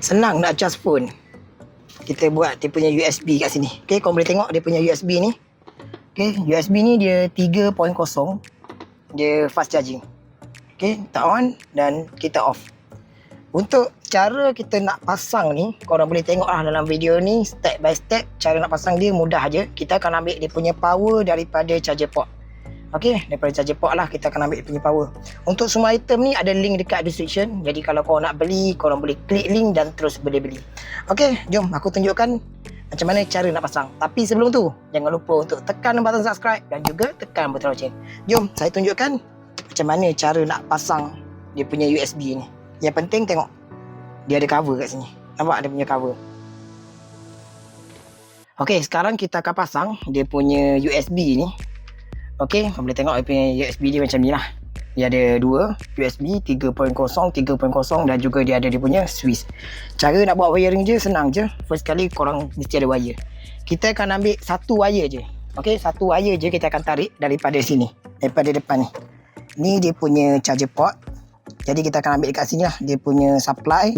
senang nak charge phone. Kita buat dia punya USB kat sini. Okay, kau boleh tengok dia punya USB ni. Okay, USB ni dia 3.0. Dia fast charging. Okay, kita on dan kita off. Untuk cara kita nak pasang ni, korang boleh tengok lah dalam video ni step by step cara nak pasang dia mudah aja. Kita akan ambil dia punya power daripada charger port. Okey, daripada charger port lah kita akan ambil punya power. Untuk semua item ni ada link dekat description. Jadi kalau korang nak beli, korang boleh klik link dan terus boleh beli. Okey, jom aku tunjukkan macam mana cara nak pasang. Tapi sebelum tu, jangan lupa untuk tekan button subscribe dan juga tekan button loceng. Jom, saya tunjukkan macam mana cara nak pasang dia punya USB ni. Yang penting tengok dia ada cover kat sini. Nampak dia punya cover. Okey, sekarang kita akan pasang dia punya USB ni. Okey, kau boleh tengok punya USB dia macam ni lah. Dia ada dua USB 3.0, 3.0 dan juga dia ada dia punya switch. Cara nak buat wiring je senang je. First kali korang mesti ada wire. Kita akan ambil satu wire je. Okey, satu wire je kita akan tarik daripada sini. Daripada depan ni. Ni dia punya charger port. Jadi kita akan ambil dekat sini lah dia punya supply.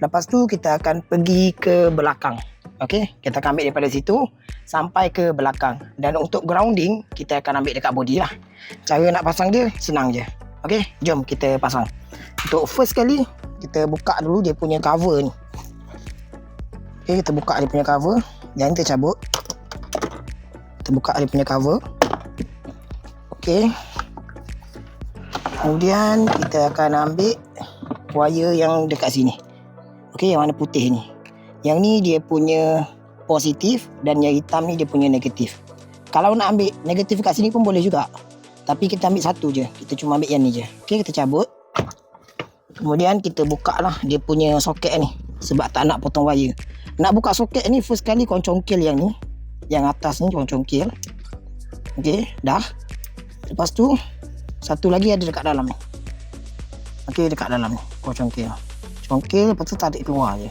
Lepas tu kita akan pergi ke belakang. Okey, kita akan ambil daripada situ sampai ke belakang. Dan untuk grounding, kita akan ambil dekat body lah. Cara nak pasang dia senang je. Okey, jom kita pasang. Untuk first kali, kita buka dulu dia punya cover ni. Okey, kita buka dia punya cover. Jangan kita cabut. Kita buka dia punya cover. Okey. Kemudian kita akan ambil wire yang dekat sini. Okey, yang warna putih ni. Yang ni dia punya positif dan yang hitam ni dia punya negatif. Kalau nak ambil negatif kat sini pun boleh juga. Tapi kita ambil satu je. Kita cuma ambil yang ni je. Okey, kita cabut. Kemudian kita buka lah dia punya soket ni. Sebab tak nak potong wire. Nak buka soket ni first kali kau congkel yang ni. Yang atas ni kau congkel. Okey, dah. Lepas tu satu lagi ada dekat dalam ni. Okey, dekat dalam ni. Kau congkel. Congkel lepas tu tarik keluar je.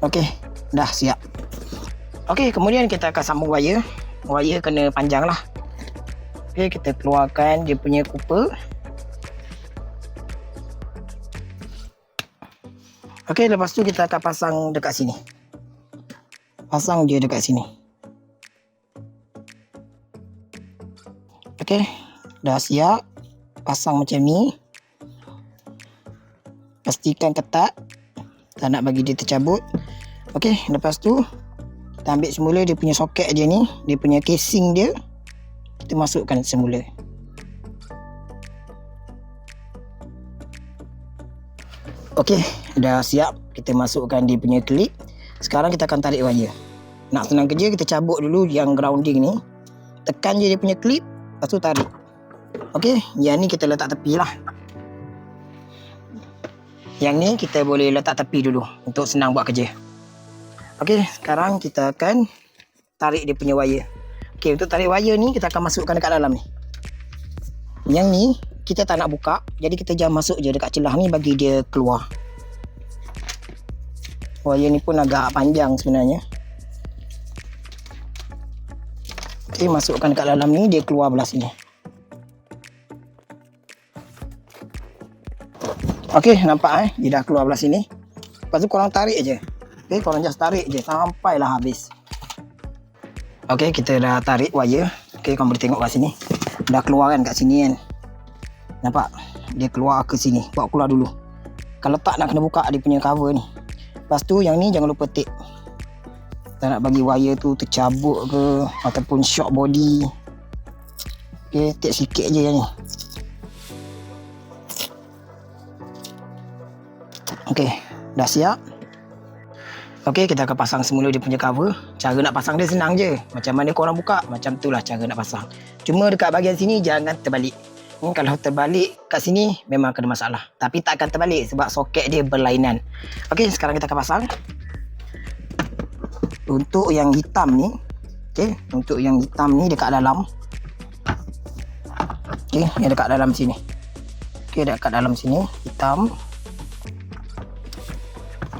Okey, dah siap. Okey, kemudian kita akan sambung wire. Wire kena panjang lah. Okey, kita keluarkan dia punya cooper. Okey, lepas tu kita akan pasang dekat sini. Pasang dia dekat sini. Okey, dah siap. Pasang macam ni. Pastikan ketat. Tak nak bagi dia tercabut. Okey, lepas tu kita ambil semula dia punya soket dia ni, dia punya casing dia. Kita masukkan semula. Okey, dah siap. Kita masukkan dia punya klip. Sekarang kita akan tarik wire. Nak senang kerja, kita cabut dulu yang grounding ni. Tekan je dia punya klip, lepas tu tarik. Okey, yang ni kita letak tepi lah. Yang ni kita boleh letak tepi dulu untuk senang buat kerja. Okey, sekarang kita akan tarik dia punya wire. Okey, untuk tarik wire ni kita akan masukkan dekat dalam ni. Yang ni kita tak nak buka, jadi kita jam masuk je dekat celah ni bagi dia keluar. Wire ni pun agak panjang sebenarnya. Okey, masukkan dekat dalam ni dia keluar belah sini. Okey, nampak eh? Dia dah keluar belah sini. Lepas tu korang tarik je. Okey, korang just tarik je sampailah habis. Okey, kita dah tarik wire. Okey, korang boleh tengok kat sini. Dah keluar kan kat sini kan. Nampak? Dia keluar ke sini. Bawa keluar dulu. Kalau tak nak kena buka dia punya cover ni. Lepas tu yang ni jangan lupa tape. Tak nak bagi wire tu tercabut ke ataupun shock body. Okey, tape sikit je yang ni. Okey, dah siap. Okey, kita akan pasang semula dia punya cover. Cara nak pasang dia senang je. Macam mana korang buka, macam tu lah cara nak pasang. Cuma dekat bahagian sini jangan terbalik. Hmm, kalau terbalik kat sini memang kena masalah. Tapi tak akan terbalik sebab soket dia berlainan. Okey, sekarang kita akan pasang. Untuk yang hitam ni, okey, untuk yang hitam ni dekat dalam. Okey, yang dekat dalam sini. Okey, dekat dalam sini hitam.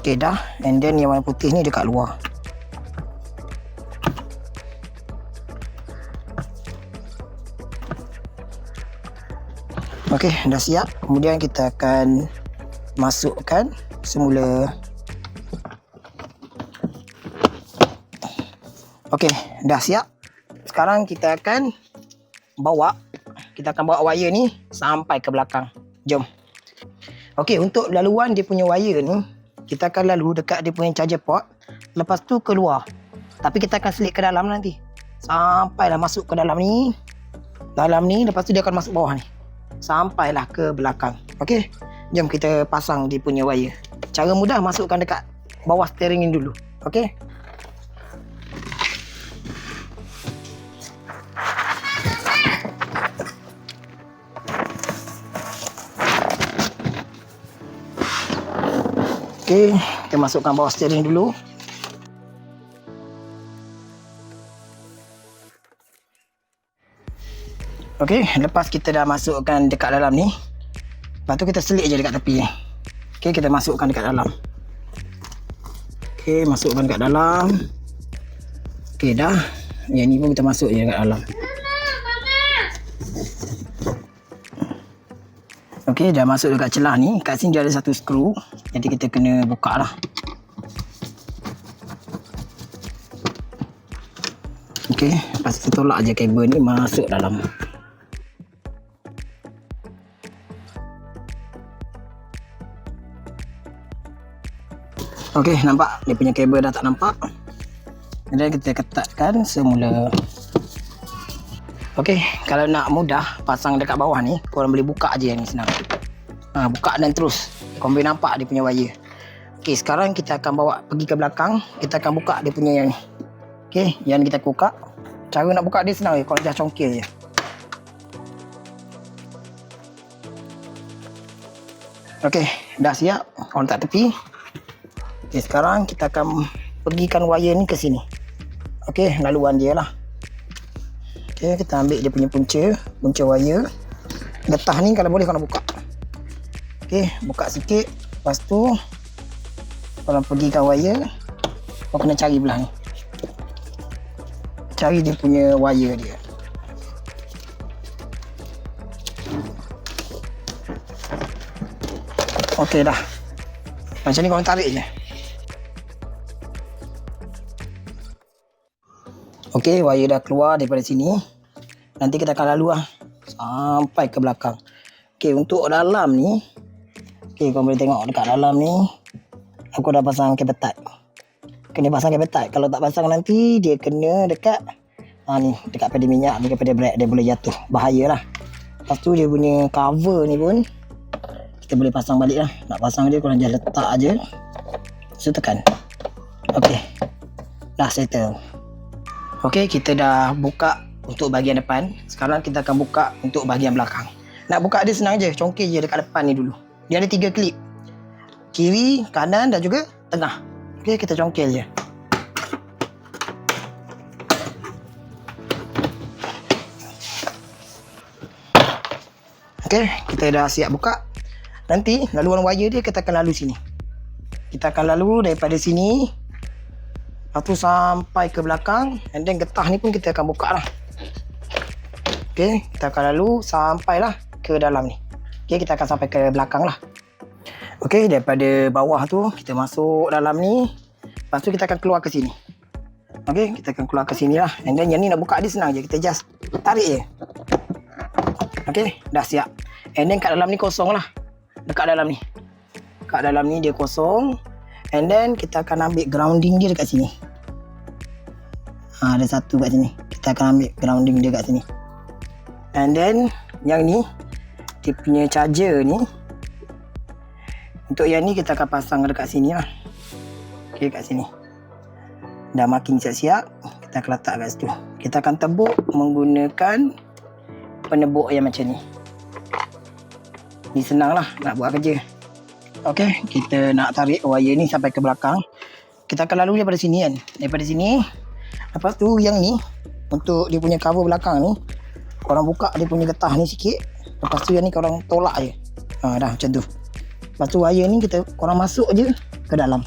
Okay dah And then yang warna putih ni dekat luar Okey, dah siap. Kemudian kita akan masukkan semula. Okey, dah siap. Sekarang kita akan bawa kita akan bawa wire ni sampai ke belakang. Jom. Okey, untuk laluan dia punya wire ni, kita akan lalu dekat dia punya charger port. Lepas tu keluar. Tapi kita akan selit ke dalam nanti. Sampailah masuk ke dalam ni. Dalam ni, lepas tu dia akan masuk bawah ni sampailah ke belakang. Okey. Jom kita pasang dia punya wire. Cara mudah masukkan dekat bawah steering ini dulu. Okey. Okey, kita masukkan bawah steering dulu. Okey, lepas kita dah masukkan dekat dalam ni. Lepas tu kita selit je dekat tepi ni. Okey, kita masukkan dekat dalam. Okey, masukkan dekat dalam. Okey, dah. Yang ni pun kita masuk je dekat dalam. Okey, dah masuk dekat celah ni. Kat sini dia ada satu skru. Jadi kita kena buka lah. Okey, lepas kita tolak je kabel ni masuk dalam. Okey, nampak dia punya kabel dah tak nampak. Kemudian kita ketatkan semula. Okey, kalau nak mudah pasang dekat bawah ni, korang boleh buka aje yang ni senang. Ha, buka dan terus. Korang boleh nampak dia punya wire. Okey, sekarang kita akan bawa pergi ke belakang. Kita akan buka dia punya yang ni. Okey, yang kita buka. Cara nak buka dia senang je. Korang just congkil je. Okey, dah siap. Korang letak tepi. Okay, sekarang kita akan pergikan wire ni ke sini. Okey, laluan dia lah. Okey, kita ambil dia punya punca, punca wire. Getah ni kalau boleh kau nak buka. Okey, buka sikit. Lepas tu kalau pergikan wire, kau kena cari belah ni. Cari dia punya wire dia. Okey dah. Macam ni kau tarik je. Okey, wire dah keluar daripada sini. Nanti kita akan lalu lah. Sampai ke belakang. Okey, untuk dalam ni. Okey, kau boleh tengok dekat dalam ni. Aku dah pasang kabel tie. Kena pasang kabel tie. Kalau tak pasang nanti, dia kena dekat. Ha ni, dekat pada minyak, dekat pada brake. Dia boleh jatuh. Bahaya lah. Lepas tu dia punya cover ni pun. Kita boleh pasang balik lah. Nak pasang dia, korang just letak aje. So tekan. Okey. Dah settle. Okey, kita dah buka untuk bahagian depan. Sekarang kita akan buka untuk bahagian belakang. Nak buka dia senang je. Congkil je dekat depan ni dulu. Dia ada tiga klip. Kiri, kanan dan juga tengah. Okey, kita congkil je. Okey, kita dah siap buka. Nanti laluan wire dia kita akan lalu sini. Kita akan lalu daripada sini Lepas tu sampai ke belakang And then getah ni pun kita akan buka lah Okay Kita akan lalu Sampailah ke dalam ni Okay kita akan sampai ke belakang lah. Okay daripada bawah tu Kita masuk dalam ni. Lepas tu kita akan keluar ke sini. Okay kita akan keluar ke sini lah. And then yang ni nak buka dia senang je. Kita just tarik je. Okay dah siap. And then kat dalam ni kosong lah. Dekat dalam ni. Kat dalam ni dia kosong. And then kita akan ambil grounding dia dekat sini. Ha, ada satu kat sini. Kita akan ambil grounding dia kat sini. And then yang ni dia punya charger ni untuk yang ni kita akan pasang dekat sini lah. Okay kat sini. Dah makin siap-siap, kita akan letak kat situ. Kita akan tebuk menggunakan penebuk yang macam ni. Ni senang lah nak buat kerja. Okey, kita nak tarik wire ni sampai ke belakang. Kita akan lalu daripada sini kan. Daripada sini. Lepas tu yang ni untuk dia punya cover belakang ni, korang buka dia punya getah ni sikit. Lepas tu yang ni korang tolak je. Ha dah macam tu. Lepas tu wire ni kita korang masuk je ke dalam.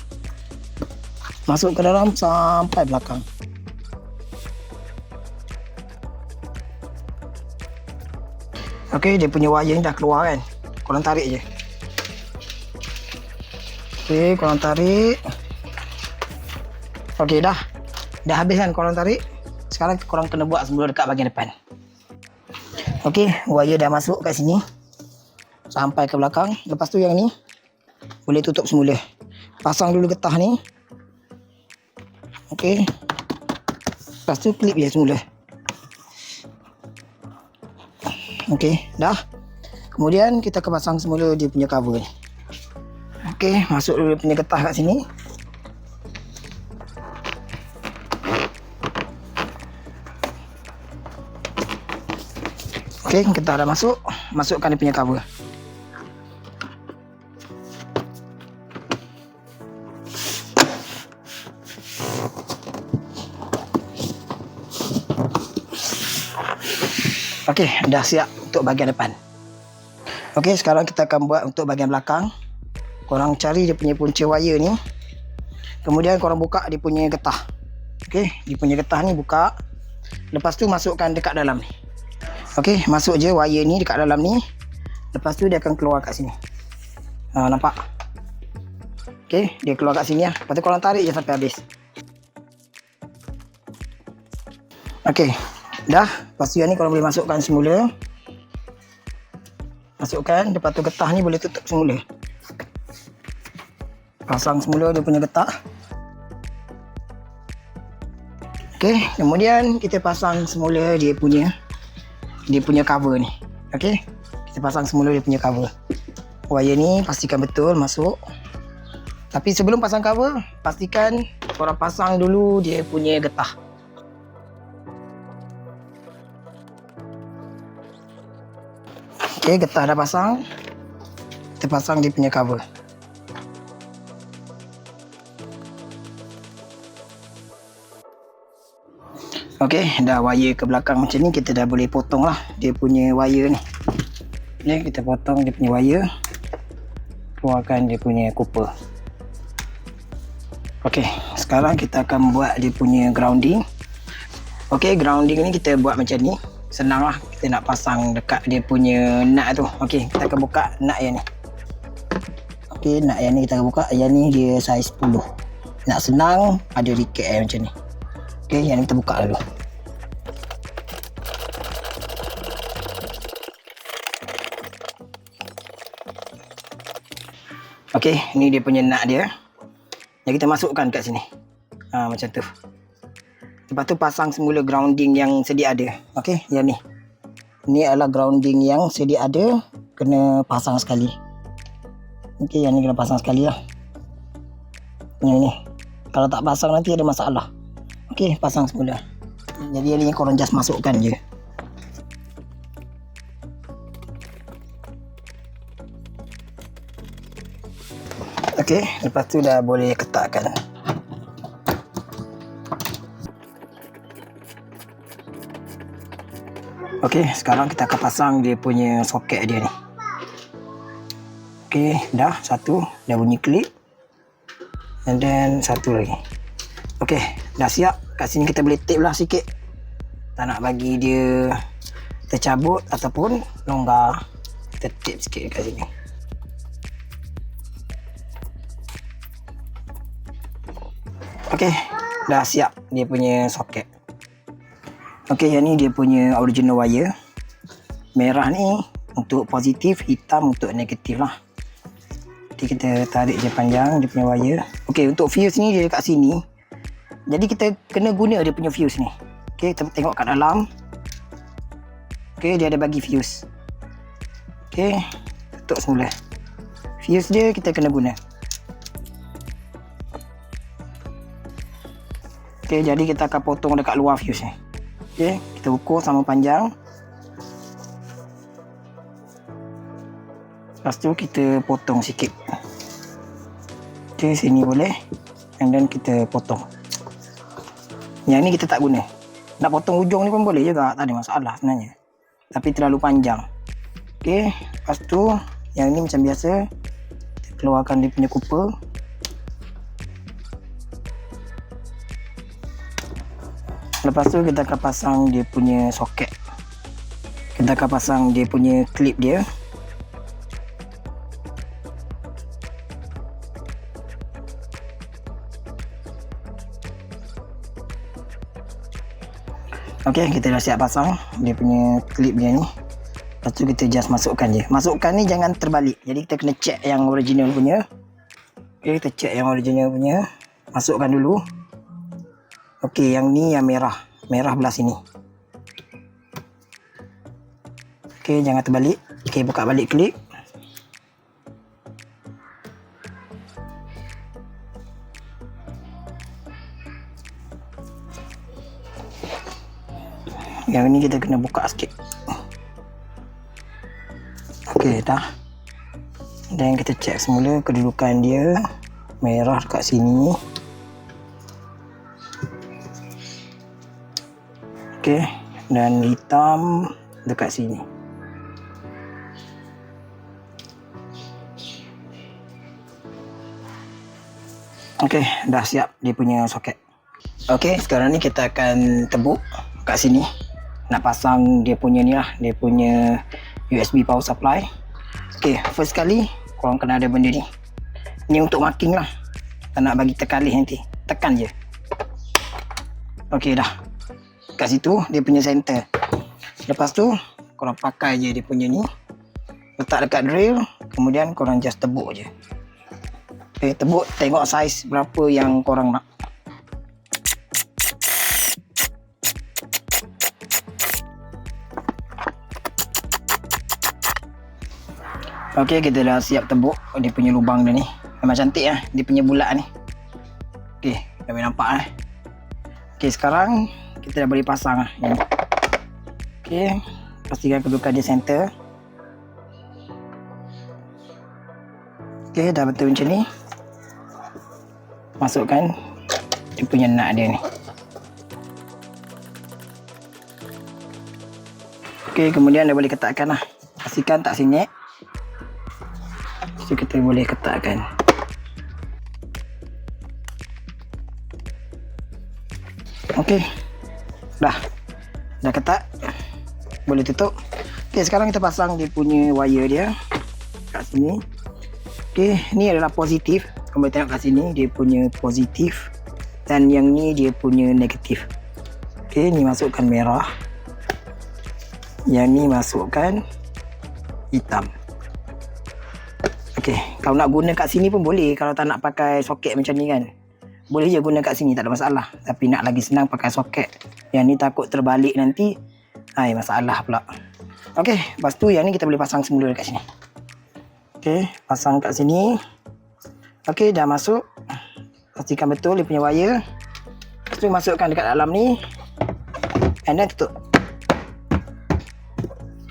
Masuk ke dalam sampai belakang. Okey, dia punya wire ni dah keluar kan. Korang tarik je. Okey, korang tarik. Okey, dah. Dah habis kan korang tarik. Sekarang korang kena buat semula dekat bahagian depan. Okey, wire dah masuk kat sini. Sampai ke belakang. Lepas tu yang ni boleh tutup semula. Pasang dulu getah ni. Okey. Lepas tu klip je semula. Okey, dah. Kemudian kita akan pasang semula dia punya cover ni. Okey, masuk dulu dia punya getah kat sini. Okey, getah dah masuk. Masukkan dia punya cover. Okey, dah siap untuk bahagian depan. Okey, sekarang kita akan buat untuk bahagian belakang. Korang cari dia punya punca wire ni. Kemudian korang buka dia punya getah. Okey, dia punya getah ni buka. Lepas tu masukkan dekat dalam ni. Okey, masuk je wire ni dekat dalam ni. Lepas tu dia akan keluar kat sini. Ha, nampak? Okey, dia keluar kat sini lah. Lepas tu korang tarik je sampai habis. Okey, dah. Lepas tu yang ni korang boleh masukkan semula. Masukkan. Lepas tu getah ni boleh tutup semula. Pasang semula dia punya getah. Okey, kemudian kita pasang semula dia punya dia punya cover ni. Okey. Kita pasang semula dia punya cover. Wire ni pastikan betul masuk. Tapi sebelum pasang cover, pastikan korang pasang dulu dia punya getah. Okey, getah dah pasang. Kita pasang dia punya cover. Okey, dah wire ke belakang macam ni kita dah boleh potong lah dia punya wire ni. Okey, kita potong dia punya wire. Keluarkan dia punya cooper. Okey, sekarang kita akan buat dia punya grounding. Okey, grounding ni kita buat macam ni. Senang lah kita nak pasang dekat dia punya nut tu. Okey, kita akan buka nut yang ni. Okey, nut yang ni kita akan buka. Yang ni dia saiz 10. Nak senang, ada riket eh, macam ni. Okey, yang ni kita buka dulu. Okey, ni dia punya nut dia. Yang kita masukkan kat sini. Ha, macam tu. Lepas tu pasang semula grounding yang sedia ada. Okey, yang ni. Ni adalah grounding yang sedia ada. Kena pasang sekali. Okey, yang ni kena pasang sekali lah. Yang ni. Kalau tak pasang nanti ada masalah. Okey, pasang semula. Jadi yang ni korang just masukkan je. Okey, lepas tu dah boleh ketakkan. Okey, sekarang kita akan pasang dia punya soket dia ni. Okey, dah satu, dah bunyi klik. And then satu lagi. Okey, dah siap. Kat sini kita boleh tape lah sikit. Tak nak bagi dia tercabut ataupun longgar. Kita tape sikit kat sini. Okey, dah siap dia punya soket. Okey, yang ni dia punya original wire. Merah ni untuk positif, hitam untuk negatif lah. Nanti kita tarik je panjang dia punya wire. Okey, untuk fuse ni dia dekat sini. Jadi kita kena guna dia punya fuse ni. Okey, kita tengok kat dalam. Okey, dia ada bagi fuse. Okey, tutup semula. Fuse dia kita kena guna. Okey, jadi kita akan potong dekat luar fuse ni. Okey, kita ukur sama panjang. Lepas tu kita potong sikit. Okey, sini boleh. And then kita potong. Yang ni kita tak guna. Nak potong ujung ni pun boleh juga. Tak ada masalah sebenarnya. Tapi terlalu panjang. Okey, lepas tu yang ni macam biasa. Kita keluarkan dia punya cooper. Lepas tu kita akan pasang dia punya soket. kita akan pasang dia punya clip dia Okey, kita dah siap pasang dia punya clip dia ni. Lepas tu kita just masukkan je. Masukkan ni jangan terbalik. Jadi kita kena check yang original punya. Okey, kita check yang original punya. Masukkan dulu. Okey, yang ni yang merah. Merah belah sini. Okey, jangan terbalik. Okey, buka balik clip. Yang ni kita kena buka sikit. Okey, dah. Dan kita cek semula kedudukan dia. Merah dekat sini. Okey, dan hitam dekat sini. Okey, dah siap dia punya soket. Okey, sekarang ni kita akan tebuk kat sini. Nak pasang dia punya ni lah dia punya USB power supply. Ok first kali korang kena ada benda ni. Ni untuk marking lah. Tak nak bagi terkalih nanti. Tekan je. Ok dah kat situ dia punya center lepas tu korang pakai je dia punya ni letak dekat drill kemudian korang just tebuk je ok tebuk tengok size berapa yang korang nak Okey, kita dah siap tebuk dia punya lubang dia ni. Memang cantik lah. Dia punya bulat ni. Okey, dah boleh nampak lah. Okey, sekarang kita dah boleh pasang lah. Okey, pastikan kedudukan dia center. Okey, dah betul macam ni. Masukkan dia punya nak dia ni. Okey, kemudian dah boleh ketatkan lah. Pastikan tak sinyek. So kita boleh ketatkan. Okey. Dah. Dah ketat. Boleh tutup. Okey, sekarang kita pasang dia punya wire dia kat sini. Okey, ni adalah positif. Kamu tengok kat sini dia punya positif dan yang ni dia punya negatif. Okey, ni masukkan merah. Yang ni masukkan hitam. Okey, kalau nak guna kat sini pun boleh kalau tak nak pakai soket macam ni kan. Boleh je guna kat sini tak ada masalah. Tapi nak lagi senang pakai soket. Yang ni takut terbalik nanti. Hai, masalah pula. Okey, lepas tu yang ni kita boleh pasang semula dekat sini. Okey, pasang kat sini. Okey, dah masuk. Pastikan betul dia punya wire. Lepas tu masukkan dekat dalam ni. And then tutup.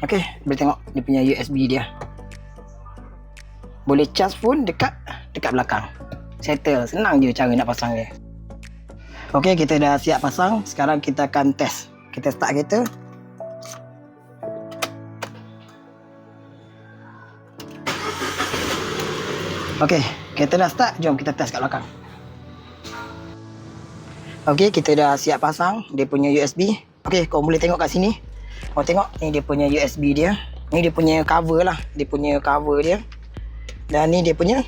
Okey, boleh tengok dia punya USB dia boleh charge pun dekat dekat belakang settle. Senang je cara nak pasang dia. Ok kita dah siap pasang. Sekarang kita akan test. Kita start kereta. Ok kita dah start. Jom kita test kat belakang. Ok kita dah siap pasang. Dia punya USB ok kau boleh tengok kat sini. Kau tengok ni dia punya USB dia. Ni dia punya cover lah. Dia punya cover dia. Dan ni dia punya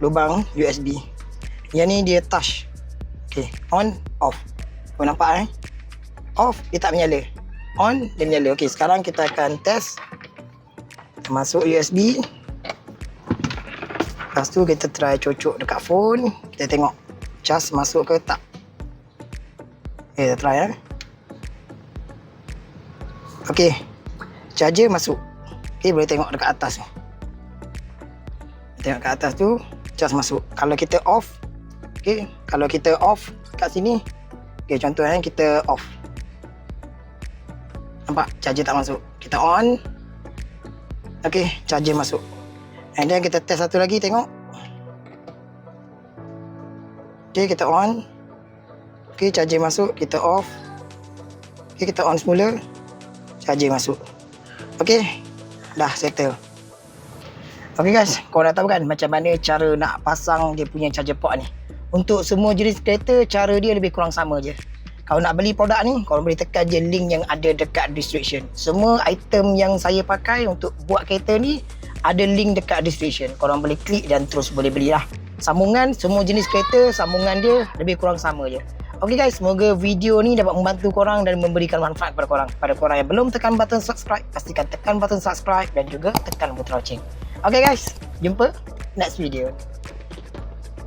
lubang USB. Yang ni dia touch. Okay, on, off. Kau nampak eh? Off, dia tak menyala. On, dia menyala. Okay, sekarang kita akan test. Masuk USB. Lepas tu kita try cocok dekat phone. Kita tengok charge masuk ke tak. Okay, kita try eh. Okay, charger masuk. Okay, boleh tengok dekat atas ni tengok kat atas tu charge masuk. Kalau kita off okey kalau kita off kat sini okey contoh eh kita off. Nampak? Charger tak masuk. Kita on. Okey charger masuk. And then kita test satu lagi tengok. Okey kita on. Okey charger masuk kita off. Okey kita on semula. Charger masuk. Okey dah settle Okay guys, dah tahu kan macam mana cara nak pasang dia punya charger port ni. Untuk semua jenis kereta, cara dia lebih kurang sama je. Kalau nak beli produk ni, korang boleh tekan je link yang ada dekat description. Semua item yang saya pakai untuk buat kereta ni ada link dekat description. Korang boleh klik dan terus boleh belilah. Sambungan, semua jenis kereta, sambungan dia lebih kurang sama je. Okay guys, semoga video ni dapat membantu korang dan memberikan manfaat kepada korang. Pada korang yang belum tekan button subscribe, pastikan tekan button subscribe dan juga tekan button lonceng. Okay guys, jumpa next video.